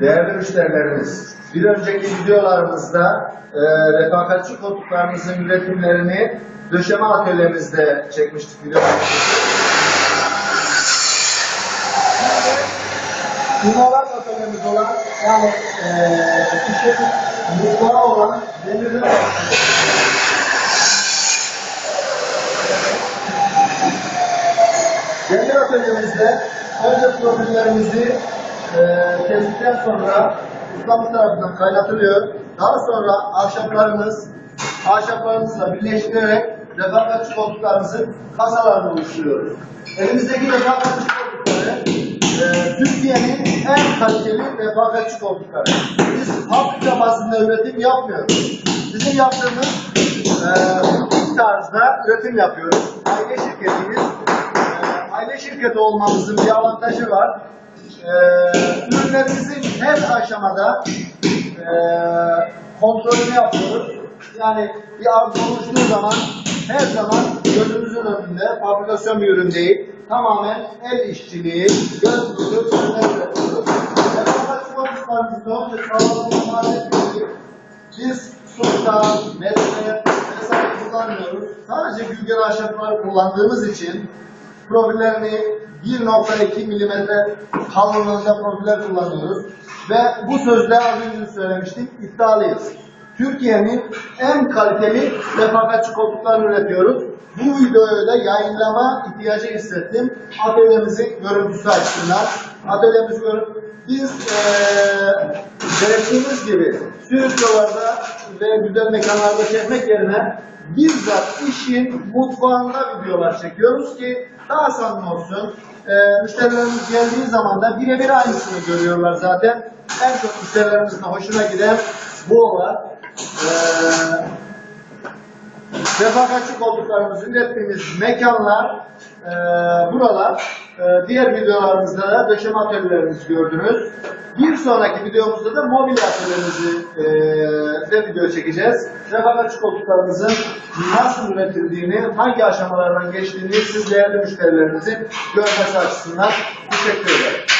değerli müşterilerimiz, bir önceki videolarımızda e, refakatçi koltuklarımızın üretimlerini döşeme atölyemizde çekmiştik videolarımızı. Atölyemiz olan yani e, şirketin mutfağı olan demirden Demir atölyemizde önce profillerimizi e, kestikten sonra ustamız tarafından kaynatılıyor. Daha sonra ahşaplarımız ahşaplarımızla birleştirerek refakatçi koltuklarımızın kasalarını oluşturuyoruz. Elimizdeki refakatçi koltukları e, Türkiye'nin en kaliteli refakatçi koltukları. Biz fabrika bazında üretim yapmıyoruz. Bizim yaptığımız e, tarzda üretim yapıyoruz. Aile şirketiyiz. Ee, aile şirketi olmamızın bir avantajı var. Ee, ürünlerimizin her aşamada e, kontrolünü yapıyoruz. Yani bir arıza oluştuğu zaman her zaman gözümüzün önünde fabrikasyon bir ürün değil, tamamen el işçiliği, göz nuru ürünler üretiyoruz. Biz sonuçta metre vesaire kullanmıyoruz. Sadece gülgen ahşaplar kullandığımız için profillerini 1.2 milimetre kalınlığında profiller kullanıyoruz. Ve bu sözde az önce söylemiştik, iddialıyız. Türkiye'nin en kaliteli refakatçi koltuklarını üretiyoruz. Bu videoyu da yayınlama ihtiyacı hissettim. Atölyemizin görüntüsü açısından. Atölyemizi görüp biz eee gerektiğimiz gibi stüdyolarda ve güzel mekanlarda çekmek yerine bizzat işin mutfağında videolar çekiyoruz ki daha samimi olsun. Ee, müşterilerimiz geldiği zaman da birebir aynısını görüyorlar zaten. En çok müşterilerimizin hoşuna giden bu olan. Ee, refakatçi koltuklarımızı ürettiğimiz mekanlar, e, buralar. E, diğer videolarımızda da döşeme atölyelerimizi gördünüz. Bir sonraki videomuzda da mobilya atölyemizi e, de video çekeceğiz. Refakatçi koltuklarımızın nasıl üretildiğini, hangi aşamalardan geçtiğini siz değerli müşterilerimizin görmesi açısından teşekkür ederim.